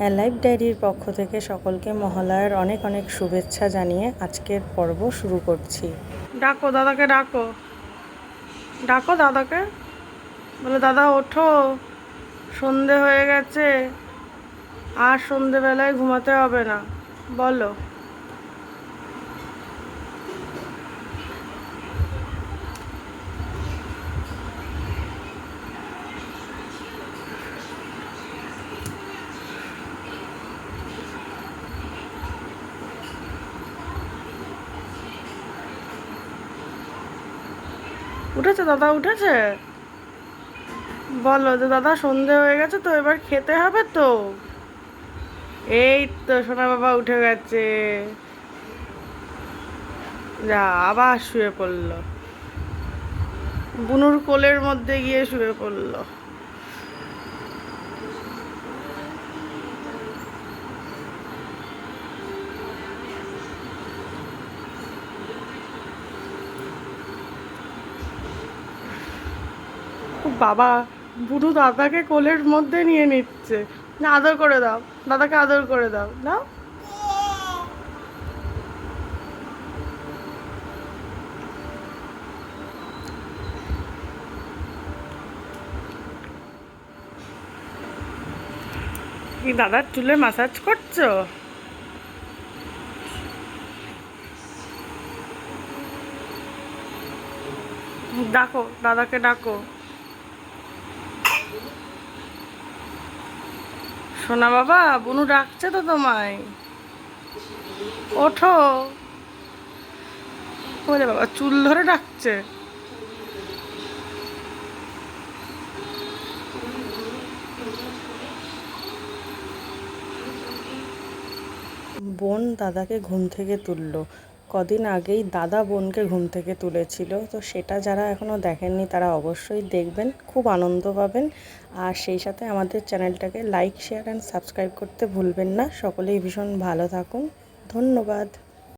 Life ডায়েরির পক্ষ থেকে সকলকে মহালয়ার অনেক অনেক শুভেচ্ছা জানিয়ে আজকের পর্ব শুরু করছি। ডাকো দাদাকে ডাকো। ডাকো দাদাকে। বলে, দাদা, ওঠো। সন্ধে হয়ে গেছে। আর সন্ধেবেলায় ঘুমাতে হবে না। বলো। উঠেছে দাদা, উঠেছে? বলো যে দাদা সন্ধে হয়ে গেছে তো এবার খেতে হবে তো। এই তো সোনা বাবা উঠে গেছে। যা, আবার শুয়ে পড়ল। বুনুর কোলের মধ্যে গিয়ে শুয়ে পড়ল। বাবা, বুড়ো দাদাকে কোলের মধ্যে নিয়ে নিচ্ছে। না, আদর করে দাও, দাদাকে আদর করে দাও দাও। কি দাদার চুলে মাসাজ করছ? ডাকো দাদাকে ডাকো। সোনা বাবা, বুনু ডাকছে তো তোমায়। ওঠো। বলে বাবা, চুল ধরে ডাকছে। বোন দাদাকে ঘুম থেকে তুললো। কদিন আগেই দাদা বোনকে ঘুম থেকে তুলেছিল। তো সেটা যারা এখনও দেখেননি, তারা অবশ্যই দেখবেন, খুব আনন্দ পাবেন। আর সেই সাথে আমাদের চ্যানেলটাকে লাইক, শেয়ার অ্যান্ড সাবস্ক্রাইব করতে ভুলবেন না। সকলেই ভীষণ ভালো থাকুন। ধন্যবাদ।